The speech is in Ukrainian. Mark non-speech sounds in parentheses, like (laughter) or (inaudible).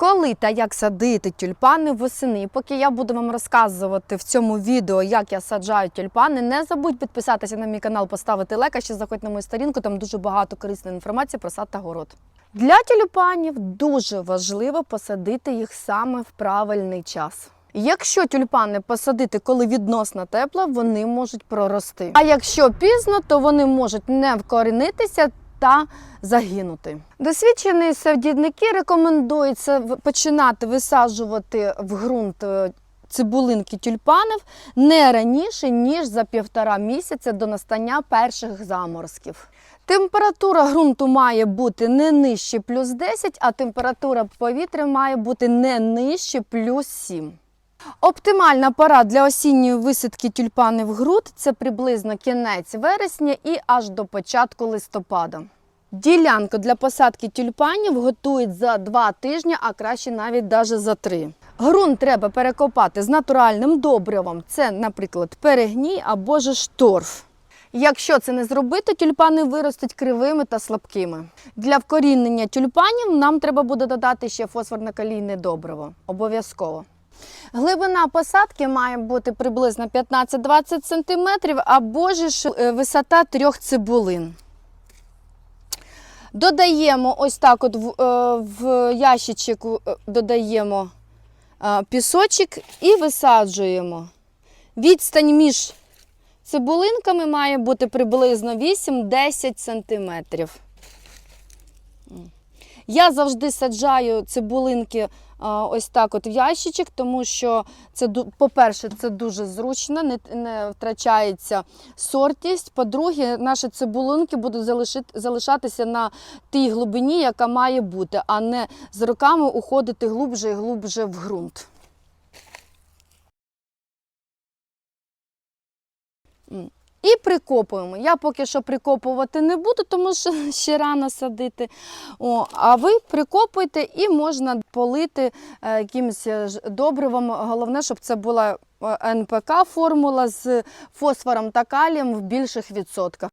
Коли та як садити тюльпани восени? Поки я буду вам розказувати в цьому відео, як я саджаю тюльпани, не забудь підписатися на мій канал, поставити лайк, а ще заходь на мою сторінку, там дуже багато корисної інформації про сад та город. Для тюльпанів дуже важливо посадити їх саме в правильний час. Якщо тюльпани посадити, коли відносно тепло, вони можуть прорости. А якщо пізно, то вони можуть не вкорінитися та загинути. Досвідчені садівники в- починати висаджувати в ґрунт е, цибулинки тюльпанів не раніше, ніж за півтора місяця до настання перших заморозків. Температура ґрунту має бути не нижче плюс 10, а температура повітря має бути не нижче плюс 7. Оптимальна пора для осінньої висадки тюльпанів в ґрунт – це приблизно кінець вересня і аж до початку листопада. Ділянку для посадки тюльпанів готують за два тижні, а краще навіть даже за три. Ґрунт треба перекопати з натуральним добривом. Це, наприклад, перегній або ж шторф. Якщо це не зробити, тюльпани виростуть кривими та слабкими. Для вкорінення тюльпанів нам треба буде додати ще фосфорно-калійне добриво. Обов'язково. Глибина посадки має бути приблизно 15-20 см або ж е, висота трьох цибулин. Додаємо ось так от в, е, в ящичок е, додаємо пісочок і висаджуємо. Відстань між цибулинками має бути приблизно 8-10 см. Я завжди саджаю цибулинки ось так от в ящичок, тому що це, по-перше, це дуже зручно, не, не втрачається сортність. По-друге, наші цибулинки будуть залишит- залишатися на тій глибині, яка має бути, а не з роками уходити глубже і глубже в ґрунт. М. І прикопуємо. Я поки що прикопувати не буду, тому що (laughs) ще рано садити. О, а ви прикопуйте і можна полити е, якимось е, добривом. Головне, щоб це була е, НПК формула з фосфором та калієм в більших відсотках.